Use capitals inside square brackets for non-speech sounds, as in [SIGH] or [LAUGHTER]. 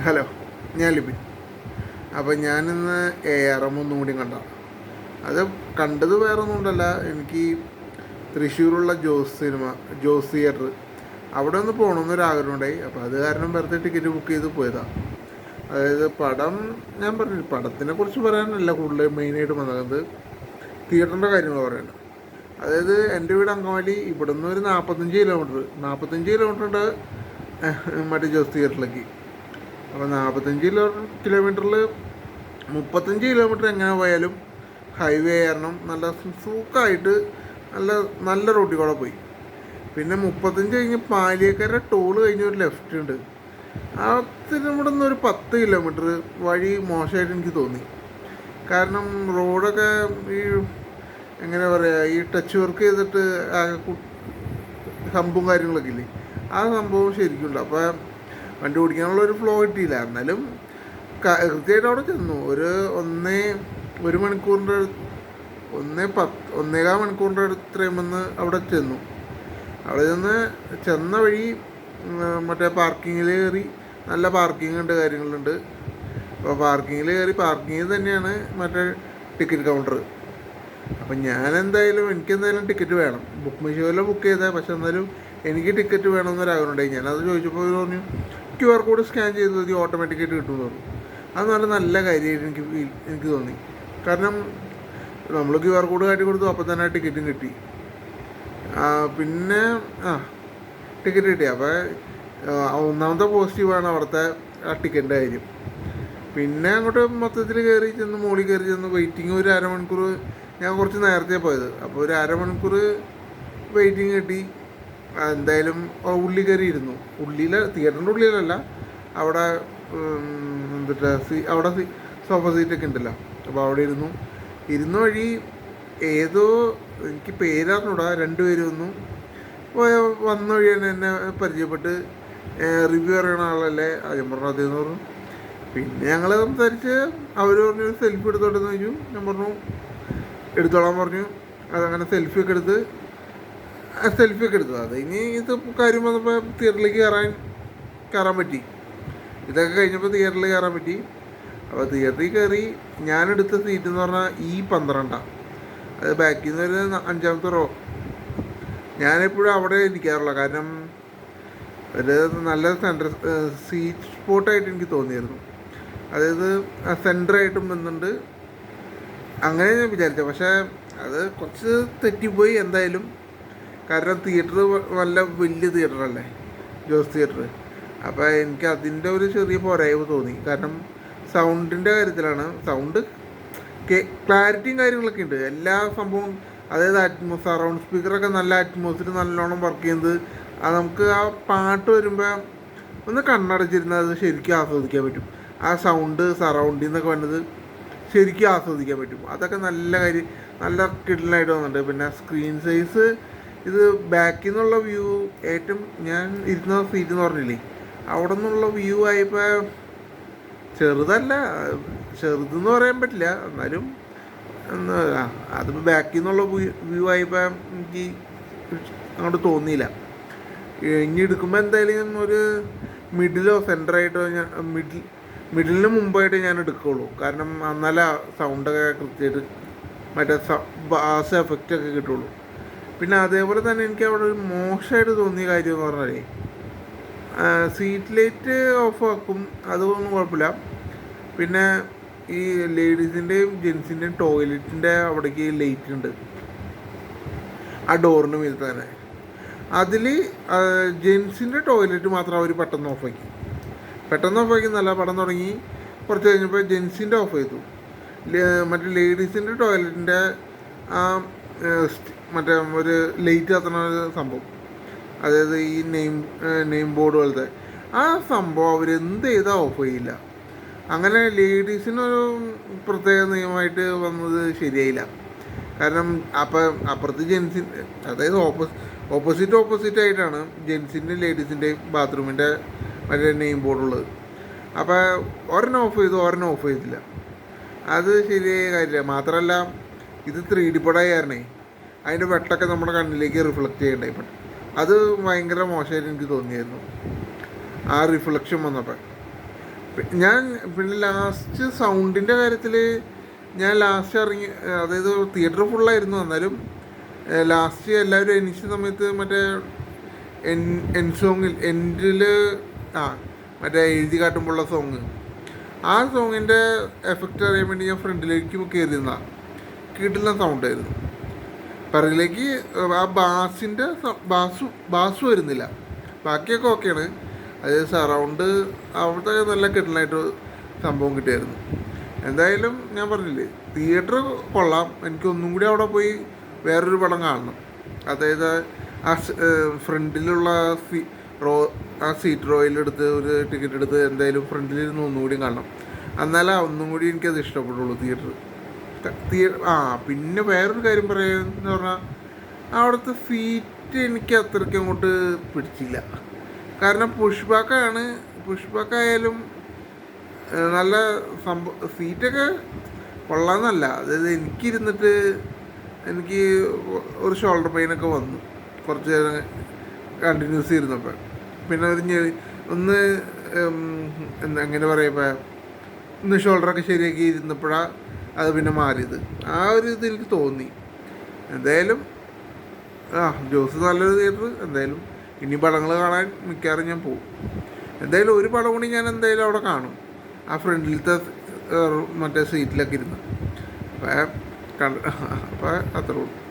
Hello ഞാൻ ലിബിൻ. അപ്പോൾ ഞാനിന്ന് എ ആർ എം ഒന്നും കൂടി കണ്ടതാണ്. അത് കണ്ടത് വേറെ ഒന്നും എനിക്ക് തൃശ്ശൂരുള്ള ജോസ് സിനിമ ജോസ് തിയേറ്റർ അവിടെ ഒന്ന് പോകണമെന്നൊരു ആഗ്രഹം ഉണ്ടായി അപ്പോൾ അത് കാരണം വെറുതെ ടിക്കറ്റ് ബുക്ക് ചെയ്ത് പോയതാണ് അതായത് പടം ഞാൻ പറഞ്ഞു പടത്തിനെ കുറിച്ച് പറയാനല്ല കൂടുതൽ മെയിനായിട്ട് വന്നത്. തിയേറ്ററിന്റെ കാര്യങ്ങൾ പറയുന്നത് അതായത് എന്റെ വീട് അങ്കമാലി ഇവിടെ നിന്ന് ഒരു നാൽപ്പത്തഞ്ച് കിലോമീറ്റർ നാൽപ്പത്തഞ്ച് കിലോമീറ്റർ ഉണ്ട് മറ്റേ ജോസ് തിയേറ്ററിലേക്ക്. അപ്പോൾ നാൽപ്പത്തഞ്ച് കിലോ കിലോമീറ്ററിൽ മുപ്പത്തഞ്ച് കിലോമീറ്റർ എങ്ങനെ പോയാലും ഹൈവേ കാരണം നല്ല സൂക്കായിട്ട് നല്ല നല്ല റോട്ടിൽ കൂടെ പോയി. പിന്നെ മുപ്പത്തഞ്ച് കഴിഞ്ഞ് പാലിയക്കര ടോൾ കഴിഞ്ഞ് ഒരു ലെഫ്റ്റ് ഉണ്ട്. അതിന് ഇവിടെ നിന്ന് ഒരു പത്ത് കിലോമീറ്റർ വഴി മോശമായിട്ട് എനിക്ക് തോന്നി. കാരണം റോഡൊക്കെ ഈ എങ്ങനെ പറയുക ഈ ടച്ച് വർക്ക് ചെയ്തിട്ട് ഹമ്പും കാര്യങ്ങളൊക്കെ ഇല്ലേ? ആ സംഭവം ശരിക്കും ഉണ്ട്. അപ്പോൾ വണ്ടി ഓടിക്കാനുള്ള ഒരു ഫ്ലോ കിട്ടിയില്ല. എന്നാലും കൃത്യമായിട്ട് അവിടെ ചെന്നു. ഒരു ഒന്നേ ഒരു മണിക്കൂറിന്റെ ഒന്നേ പത്ത് ഒന്നേകാൽ മണിക്കൂറിന്റെ അടുത്രയും വന്ന് അവിടെ ചെന്നു. അവിടെ ചെന്ന് ചെന്ന വഴി മറ്റേ പാർക്കിങ്ങിൽ കയറി നല്ല പാർക്കിംഗ് ഉണ്ട് കാര്യങ്ങളുണ്ട്. അപ്പോൾ പാർക്കിങ്ങിൽ കയറി പാർക്കിങ്ങിൽ തന്നെയാണ് മറ്റേ ടിക്കറ്റ് കൗണ്ടർ അപ്പം ഞാൻ എന്തായാലും എനിക്ക് എന്തായാലും ടിക്കറ്റ് വേണം ബുക്ക് മീഷോയിൽ ബുക്ക് ചെയ്താൽ പക്ഷെ എന്നാലും എനിക്ക് ടിക്കറ്റ് വേണമെന്നൊരാഗ്രഹമുണ്ടായി ഞാനത് ചോദിച്ചപ്പോൾ പറഞ്ഞു ക്യു ആർ കോഡ് സ്കാൻ ചെയ്ത് മതി ഓട്ടോമാറ്റിക്കായിട്ട് കിട്ടുമെന്ന് പറഞ്ഞു. അത് നല്ല നല്ല കാര്യമായിട്ട് എനിക്ക് എനിക്ക് തോന്നി. കാരണം നമ്മൾ ക്യു ആർ കോഡ് കാട്ടി കൊടുത്തു അപ്പം തന്നെ ടിക്കറ്റും കിട്ടി. പിന്നെ ആ ടിക്കറ്റ് കിട്ടി. അപ്പോൾ ഒന്നാമത്തെ പോസിറ്റീവാണ് അവിടുത്തെ ആ ടിക്കറ്റിന്റെ കാര്യം. പിന്നെ അങ്ങോട്ട് മൊത്തത്തിൽ കയറി ചെന്ന് മുകളിൽ കയറി ചെന്ന് വെയിറ്റിംഗ് ഒരു അരമണിക്കൂർ ഞാൻ കുറച്ച് നേരത്തെ പോയത്. അപ്പോൾ ഒരു അരമണിക്കൂർ വെയിറ്റിംഗ് കിട്ടി. എന്തായാലും ഉള്ളി ഉള്ളിൽ ഉള്ളിയിൽ തിയേറ്ററിന്റെ ഉള്ളിലല്ല അവിടെ എന്തിട്ട് സീ അവിടെ സി സോഫ സീറ്റൊക്കെ ഉണ്ടല്ലോ. അപ്പോൾ അവിടെ ഇരുന്നു. ഇരുന്ന വഴി ഏതോ എനിക്ക് പേരറിഞ്ഞൂടാ രണ്ടുപേരും ഒന്നും വന്ന. വഴി തന്നെ എന്നെ പരിചയപ്പെട്ട് റിവ്യൂ അറിയണ ആളല്ലേ? ആദ്യം പറഞ്ഞു അദ്ദേഹം പറഞ്ഞു. പിന്നെ ഞങ്ങൾ സംസാരിച്ച് അവർ പറഞ്ഞു സെൽഫി എടുത്തോട്ടെന്ന് ചോദിച്ചു. ഞാൻ പറഞ്ഞു എടുത്തോളാൻ പറഞ്ഞു. അതങ്ങനെ സെൽഫി ഒക്കെ എടുത്ത് സെൽഫി ഒക്കെ എടുത്തു അത് ഇനി ഇത് കാര്യം വന്നപ്പോൾ തിയേറ്ററിലേക്ക് കയറാൻ കയറാൻ പറ്റി. ഇതൊക്കെ കഴിഞ്ഞപ്പോൾ തിയേറ്ററിൽ കയറാൻ പറ്റി. അപ്പോൾ തിയേറ്ററിൽ കയറി ഞാനെടുത്ത സീറ്റ് എന്ന് പറഞ്ഞാൽ ഈ പന്ത്രണ്ടാണ് അത് ബാക്കിൽ നിന്ന് ഒരു അഞ്ചാമത്തെ റോ ഞാനെപ്പോഴും അവിടെ ഇരിക്കാറുള്ള. കാരണം ഒരു നല്ല സെന്റർ സീറ്റ് സ്പോട്ടായിട്ട് എനിക്ക് തോന്നിയിരുന്നു അതായത് സെന്ററായിട്ടും വന്നിട്ടുണ്ട് അങ്ങനെ ഞാൻ വിചാരിച്ചത്. പക്ഷേ അത് കുറച്ച് തെറ്റിപ്പോയി. എന്തായാലും കാരണം തിയേറ്റർ നല്ല വലിയ തിയേറ്ററല്ലേ ജോസ് തിയേറ്റർ അപ്പോൾ എനിക്ക് അതിന്റെ ഒരു ചെറിയ പോരായ്മ തോന്നി. കാരണം സൗണ്ടിന്റെ കാര്യത്തിലാണ്. സൗണ്ട് ക്ലാരിറ്റിയും കാര്യങ്ങളൊക്കെ ഉണ്ട്. എല്ലാ സംഭവവും അതായത് അറ്റ്മോ സറൗണ്ട് സ്പീക്കറൊക്കെ നല്ല അറ്റ്മോസ്ഫിയർ നല്ലോണം വർക്ക് ചെയ്യുന്നത്. അത് നമുക്ക് ആ പാട്ട് വരുമ്പോൾ ഒന്ന് കണ്ണടച്ചിരുന്നാൽ അത് ശരിക്കും ആസ്വദിക്കാൻ പറ്റും. ആ സൗണ്ട് സറൗണ്ടിൽ നിന്നൊക്കെ വന്നത് ശരിക്കും ആസ്വദിക്കാൻ പറ്റും. അതൊക്കെ നല്ല കാര്യം നല്ല കിടലായിട്ട് വന്നിട്ടുണ്ട്. പിന്നെ സ്ക്രീൻ സൈസ് ഇത് ബാക്കിൽ നിന്നുള്ള വ്യൂ ഏറ്റവും ഞാൻ ഇരുന്ന സീറ്റ് എന്ന് പറഞ്ഞില്ലേ അവിടെ നിന്നുള്ള വ്യൂ ആയപ്പോൾ ചെറുതല്ല ചെറുതെന്ന് പറയാൻ പറ്റില്ല എന്നാലും അതിപ്പോൾ ബാക്കിൽ നിന്നുള്ള വ്യൂ ആയപ്പോൾ എനിക്ക് അങ്ങോട്ട് തോന്നിയില്ല. ഇനി എടുക്കുമ്പോൾ എന്തായാലും ഒരു മിഡിലോ സെന്ററായിട്ടോ ഞാൻ മിഡിൽ മിഡിലിന് മുമ്പായിട്ട് ഞാൻ എടുക്കുകയുള്ളൂ കാരണം എന്നാലേ സൗണ്ടൊക്കെ കൃത്യമായിട്ട് മറ്റേ ബാസ് എഫക്റ്റൊക്കെ കിട്ടുള്ളൂ. പിന്നെ അതേപോലെ തന്നെ എനിക്ക് അവിടെ ഒരു മോശമായിട്ട് തോന്നിയ കാര്യം എന്ന് പറഞ്ഞാൽ സീറ്റ് ലൈറ്റ് ഓഫ് ആക്കും. അതൊന്നും കുഴപ്പമില്ല. പിന്നെ ഈ ലേഡീസിന്റെയും ജെൻസിന്റെയും ടോയ്ലറ്റിന്റെ അവിടേക്ക് ലൈറ്റ് ഉണ്ട്. ആ ഡോറിന് മീതെ തന്നെ. അതിൽ ജെൻസിന്റെ ടോയ്ലറ്റ് മാത്രം അവർ പെട്ടെന്ന് ഓഫാക്കി പെട്ടെന്ന് ഓഫാക്കി നല്ല പടം തുടങ്ങി. കുറച്ച് കഴിഞ്ഞപ്പോൾ ജെൻസിന്റെ ഓഫ് ചെയ്തു. മറ്റേ ലേഡീസിന്റെ ടോയ്ലറ്റിന്റെ ആ മറ്റേ ഒരു ലൈറ്റ് കത്തണ ഒരു സംഭവം. അതായത് ഈ നെയിം നെയിം ബോർഡ് പോലത്തെ. ആ സംഭവം അവർ എന്ത് ചെയ്താൽ ഓഫ് ചെയ്യില്ല. അങ്ങനെ ലേഡീസിനൊരു പ്രത്യേക നിയമമായിട്ട് വന്നത് ശരിയായില്ല. കാരണം അപ്പം അപ്പുറത്ത് ജെൻസി അതായത് ഓപ്പോസ് ഓപ്പോസിറ്റ് ഓപ്പോസിറ്റ് ആയിട്ടാണ് ജെൻസിന്റെയും ലേഡീസിന്റെയും ബാത്റൂമിന്റെ മറ്റേ നെയിം ബോർഡുള്ളത് അപ്പോൾ ഒരെണ്ണം ഓഫ് ചെയ്തു ഒരെണ്ണം ഓഫ് ചെയ്തില്ല. അത് ശരിയായ കാര്യമില്ല മാത്രമല്ല ഇത് ത്രീ ഡി പടമായ കാരണേ അതിന്റെ വെട്ടൊക്കെ നമ്മുടെ കണ്ണിലേക്ക് റിഫ്ലക്റ്റ് ചെയ്യണ്ടായി പെട്ടെന്ന് അത് ഭയങ്കര മോശമായിട്ട് എനിക്ക് തോന്നിയായിരുന്നു. ആ റിഫ്ലക്ഷൻ വന്നപ്പോൾ ഞാൻ പിന്നെ ലാസ്റ്റ് സൗണ്ടിന്റെ കാര്യത്തിൽ ഞാൻ ലാസ്റ്റ് ഇറങ്ങി അതായത് തിയേറ്റർ ഫുള്ളായിരുന്നു എന്നാലും ലാസ്റ്റ് എല്ലാവരും എനിച്ച സമയത്ത് മറ്റേ എൻ എൻ സോങ്ങിൽ എൻഡിൽ ആ മറ്റേ എഴുതി കാട്ടുമ്പോഴുള്ള സോങ് ആ സോങ്ങിന്റെ എഫക്റ്റ് അറിയാൻ വേണ്ടി ഞാൻ ഫ്രണ്ടിലേക്ക് കയറി കിട്ടുന്ന സൗണ്ടായിരുന്നു പിറകിലേക്ക് ആ ബാസിന്റെ ബാസു ബാസ് വരുന്നില്ല. ബാക്കിയൊക്കെ ഓക്കെയാണ് അത് സറൗണ്ട് അവിടുത്തെ നല്ല കിട്ടലായിട്ട് സംഭവം കിട്ടിയായിരുന്നു. എന്തായാലും ഞാൻ പറഞ്ഞില്ലേ തിയേറ്റർ കൊള്ളാം. എനിക്കൊന്നും കൂടി അവിടെ പോയി വേറൊരു പടം കാണണം. അതായത് ആ ഫ്രണ്ടിലുള്ള സീ റോ ആ സീറ്റ് റോയിലെടുത്ത് ഒരു ടിക്കറ്റ് എടുത്ത് എന്തായാലും ഫ്രണ്ടിലിരുന്ന് ഒന്നുകൂടി കാണണം. എന്നാലേ ഒന്നും കൂടി എനിക്കത് ഇഷ്ടപ്പെടുള്ളൂ തിയേറ്റർ തിയ- ആ പിന്നെ വേറൊരു കാര്യം പറയാന്ന് പറഞ്ഞാൽ അവിടുത്തെ ഫീറ്റ് എനിക്ക് അത്രയ്ക്ക് അങ്ങോട്ട് പിടിച്ചില്ല. കാരണം പുഷ്പാക്കാണ് പുഷ്പാക്കായാലും നല്ല സംഭവം സീറ്റൊക്കെ കൊള്ളാന്നല്ല. അതായത് എനിക്കിരുന്നിട്ട് എനിക്ക് ഒരു ഷോൾഡർ പെയിനൊക്കെ വന്നു. കുറച്ച് നേരം കണ്ടിന്യൂസ് ഇരുന്നപ്പോൾ പിന്നെ ഒരു ഒന്ന് എന്താ എങ്ങനെ പറയുമ്പോൾ ഒന്ന് ഷോൾഡറൊക്കെ ശരിയാക്കി ഇരുന്നപ്പോഴാണ് അത് പിന്നെ മാറിയത്. ആ ഒരു ഇത് എനിക്ക് തോന്നി. എന്തായാലും ആ ജോസ് നല്ലൊരു തിയേറ്റർ എന്തായാലും ഇനി പടങ്ങൾ കാണാൻ മിക്കവാറും ഞാൻ പോകും. എന്തായാലും ഒരു പടം കൂടി ഞാൻ എന്തായാലും അവിടെ കാണും. ആ ഫ്രണ്ടിലത്തെ മറ്റേ സീറ്റിലൊക്കെ ഇരുന്ന്. അപ്പം കണ്ട [LAUGHS] അപ്പം അത്രേ ഉള്ളൂ.